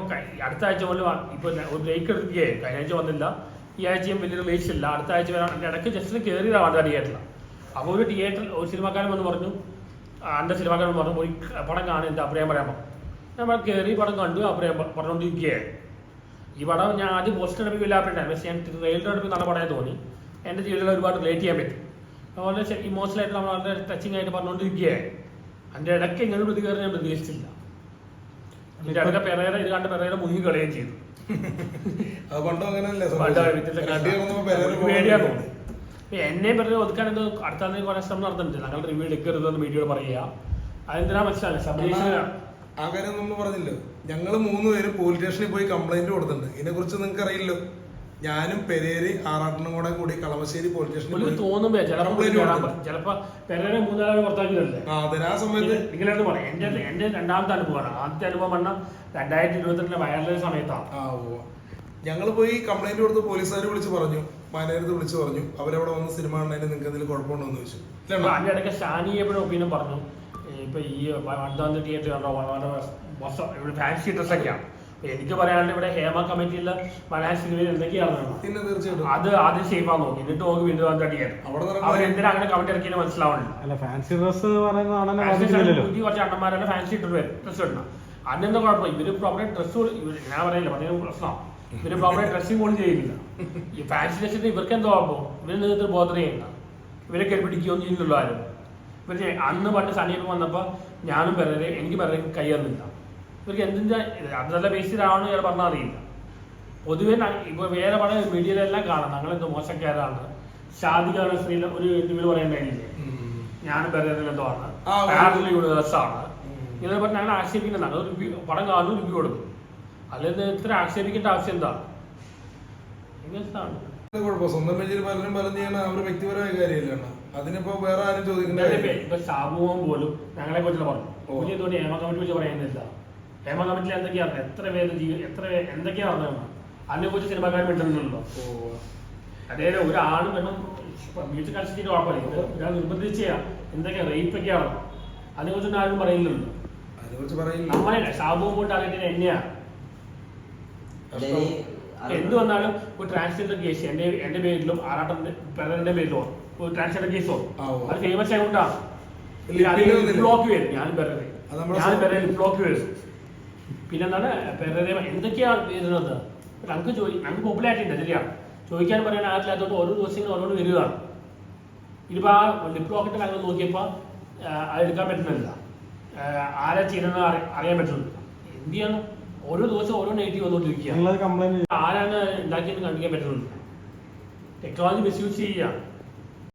ഞാനിപ്പോൾ അടുത്ത ആഴ്ച മുതൽ ഇപ്പോൾ ഒരു ബ്രേക്ക് എടുക്കുകയായി കഴിഞ്ഞ ആഴ്ച വന്നില്ല. ഈ ആഴ്ചയും വലിയ റിലീസ് ഇല്ല. അടുത്ത ആഴ്ച വരാൻ എന്റെ ഇടയ്ക്ക് ജസ്റ്റ് കയറിയതാണ് തിയേറ്ററിൽ അപ്പോൾ ഒരു തിയേറ്ററിൽ ഒരു സിനിമാക്കാരൻ വന്ന് പറഞ്ഞു. എന്റെ സിനിമാക്കാരൻ പറഞ്ഞു പോയി പടം കാണും എന്താ അഭിപ്രായം പറയാമോ നമ്മൾ കയറി പടം കണ്ടു അഭിപ്രായം പ- പറഞ്ഞുകൊണ്ടിരിക്കുകയായി ഈ പടം ഞാൻ ആദ്യം പോസ്റ്റർ അടുപ്പിൽ ഇല്ലാപ്പിട്ടാണ് പക്ഷേ ഞാൻ റെയിൽവേ അടുപ്പിൽ നല്ല പടമായി തോന്നി. എന്റെ ജീവിതത്തിൽ ഒരുപാട് റിലേറ്റ് ചെയ്യാൻ പറ്റും. അതുപോലെ ഇമോഷണൽ ആയിട്ട് നമ്മൾ വളരെ ടച്ചിങ് ആയിട്ട് പറഞ്ഞുകൊണ്ടിരിക്കുകയായി അതിന്റെ ഇടയ്ക്ക് ഇങ്ങനെ ഒരു പ്രതികരണം ഞാൻ പ്രതീക്ഷിച്ചില്ല. പെരേര ഇത് കണ്ട് പെരേര മുങ്ങി കളയുകയും ചെയ്തു. അങ്ങനെയല്ലേ പെരേര പേടിയാ എന്നെ പറഞ്ഞ് ഒതുക്കാൻ എന്തോ അടുത്ത കുറെ ശ്രമം നടത്തുന്നുണ്ട് ഞങ്ങൾ റിവ്യൂ എടുക്കരുതെന്ന് വീഡിയോ പറയുക. അതെന്തിനാ മനസ്സിലാണ് സബ്ജീഷനാണ് ആ കാര്യം നമ്മൾ പറഞ്ഞില്ലോ? ഞങ്ങൾ മൂന്ന് പേര് പോലീസ് സ്റ്റേഷനിൽ പോയി കംപ്ലൈന്റ് കൊടുത്തിട്ടുണ്ട്. ഇതിനെ കുറിച്ച് നിങ്ങൾക്ക് അറിയില്ലോ ഞാനും പെരേര് ആറാട്ടനും കൂടെ കൂടി കളമശ്ശേരി പോലീസ് സ്റ്റേഷനിൽ തോന്നുമ്പോ ചിലപ്പോ പെരേരെ പെരേര മൂന്നാൽ പുറത്താക്കിയതല്ലേ ആ സമയത്ത് ഇങ്ങനെയാണ് പറയാം? എന്റെ എന്റെ രണ്ടാമത്തെ അനുഭവമാണ്. ആദ്യത്തെ അനുഭവം പറഞ്ഞാൽ രണ്ടായിരത്തി ഇരുപത്തിരണ്ടിലെ വയറിലെ സമയത്താണ്. ആ ഓ ഞങ്ങൾ പോയി കംപ്ലൈന്റ് കൊടുത്ത് പോലീസുകാർ വിളിച്ച് പറഞ്ഞു. മാനേജർ വിളിച്ച് പറഞ്ഞു. അവരവിടെ വന്ന് സിനിമ കാണുന്നതിന് നിങ്ങൾക്ക് എന്തെങ്കിലും കുഴപ്പമുണ്ടോ എന്ന് ചോദിച്ചു അതിന്റെ ഇടയ്ക്ക് ഷാനി എപ്പോഴും ഒപ്പീനിയൻ പറഞ്ഞു. ഇപ്പൊ ഈ വണ്ടാന്തി തിയേറ്റർ കണ്ടോ? വളരെ ഫാൻസി ഡ്രസ് ഒക്കെയാണ് അപ്പൊ എനിക്ക് പറയാനുള്ള ഇവിടെ ഹേമ കമ്മിറ്റിയിലെ മലയാള സിനിമയിൽ എന്തൊക്കെയാണ് പിന്നെ തീർച്ചയായിട്ടും. അത് ആദ്യം ഷേപ്പാ നോക്കി എന്നിട്ട് നോക്കി വീണ്ടും അവിടെ അവരെന്തിനാ അങ്ങനെ കമ്മിറ്റി ഇറക്കിയെന്ന് മനസ്സിലാവുന്നില്ല. അല്ല ഫാൻസി ഡ്രസ് എന്ന് പുതിയ കുറച്ച് അണ്ണന്മാരെ ഫാൻസി ഇട്ടിട്ട് വരും. ഡ്രസ് ഇടണം അതിനെന്താ കുഴപ്പം? ഇവർ പ്രോപ്പർ ഡ്രസ് ഞാൻ പറയില്ല പറഞ്ഞ പ്രശ്നം. ഇവർ പ്രോപ്പർ ഡ്രസ്സിങ് പോലും ചെയ്യുന്നില്ല. ഈ ഫാൻസി ഡ്രസ്സിന് ഇവർക്ക് എന്തോ കുഴപ്പം? ഇവർ നേതൃത്വം ബോധന ചെയ്യണ്ട. ഇവരെ കയറി ചെയ്യുന്നുള്ളൂ ആരും. പക്ഷേ അന്ന് പണ്ട് സനീപം വന്നപ്പോ ഞാനും പിറരെ എനിക്ക് പിറരെ കയ്യേറുന്നില്ല ഇവർക്ക് എന്തിന്റെ അത് നല്ല ബേസിലാണെന്ന് ഞാൻ പറഞ്ഞാൽ അറിയില്ല. പൊതുവെ ഇപ്പൊ വേറെ പല മീഡിയയിലെല്ലാം കാണാം. ഞങ്ങളെന്തോ മോശക്കാരാണ്. ഷാദിക്കാണ് സ്ത്രീ ഒരു ഇന്റർവ്യൂ പറയണ്ടേ ഞാൻ എന്തോ ആണ്. ആ, ഒരു- യൂണിവേഴ്സ് ആണ് ഉം. ഇങ്ങനെ പറഞ്ഞ് ഞങ്ങൾ ആക്ഷേപിക്കുന്നതാണ് ഞങ്ങൾ റിവ്യൂ പടം കാണും റിവ്യൂ കൊടുക്കും. അല്ലെങ്കിൽ ഇത്ര ആക്ഷേപിക്കേണ്ട ആവശ്യം എന്താണ് കുഴപ്പം സ്വന്തം പേജിൽ പലരും പലരും ചെയ്യണ അവർ വ്യക്തിപരമായ കാര്യമല്ല അണ്ണാ. അതിനിപ്പോ വേറെ ആരും ചോദിക്കേണ്ട ഇന്നത്തെ കാര്യമില്ല. ഇപ്പൊ ഷാബുവും പോലും ഞങ്ങളെ കുറിച്ച് പറഞ്ഞു. പുതിയ തോന്നി ഹേമ കമ്മിറ്റി വെച്ച് പറയുന്നില്ല ഹേമ കമ്മിറ്റിയിൽ എന്തൊക്കെയാണ് എത്ര പേര് ജീവ എത്ര പേര് എന്തൊക്കെയാണ് അറിഞ്ഞത് അതിനെ കുറിച്ച് സിനിമാക്കാർ മിണ്ടുന്നുണ്ടല്ലോ. അതായത് ഒരാളും വേണം മ്യൂസിക് കളിച്ചിട്ട് കുഴപ്പമില്ല ഒരാൾ നിർബന്ധിച്ച എന്തൊക്കെയാ? റേപ്പ് ആണോ അതിനെ കുറിച്ചൊന്നും ആരും പറയുന്നുണ്ട് നമ്മളല്ല? ഷാബുവും പോയിട്ട് അറിയുന്നത് എന്നെയാണ് എന്ത് വന്നാലും ഒരു ട്രാൻസ്ജെൻഡർ കേസ് എന്റെ എന്റെ പേരിലും ആറാട്ടന്റെ പെരന്റെ പേരിലോ ഒരു ട്രാൻസ്ജെൻഡർ കേസോ അത് ഫേമസ് ആയതുകൊണ്ടാണ് ബ്ലോക്ക് വരും. ഞാൻ ബ്ലോക്ക് വരും. പിന്നെന്താണ് പെരരെ എന്തൊക്കെയാണ് വരുന്നത് നമുക്ക് ചോദി നമുക്ക് പോപ്പുലാരിറ്റി ഉണ്ട് ശരിയാണ് ചോദിക്കാൻ പറയാൻ ആരില്ലാത്തതുകൊണ്ട് ഓരോ ദിവസങ്ങൾ ഓരോന്ന് വരികയാണ് ഇതിപ്പോൾ ആ ലിപ് ലോക്കിട്ട് ഞങ്ങൾ നോക്കിയപ്പോൾ അത് എടുക്കാൻ പറ്റുന്നില്ല. ആരാ ചെയ്യുന്നത് അറി- അറിയാൻ പറ്റുന്നില്ല. എന്ത് ചെയ്യണം? ഓരോ ദിവസം ഓരോ നെഗറ്റീവ് കംപ്ലൈന്റ് ആരാണ് ഉണ്ടാക്കിയെന്ന് കണ്ടിക്കാൻ പറ്റുന്നുണ്ട് ടെക്നോളജി മിസ്യൂസ് ചെയ്യുക.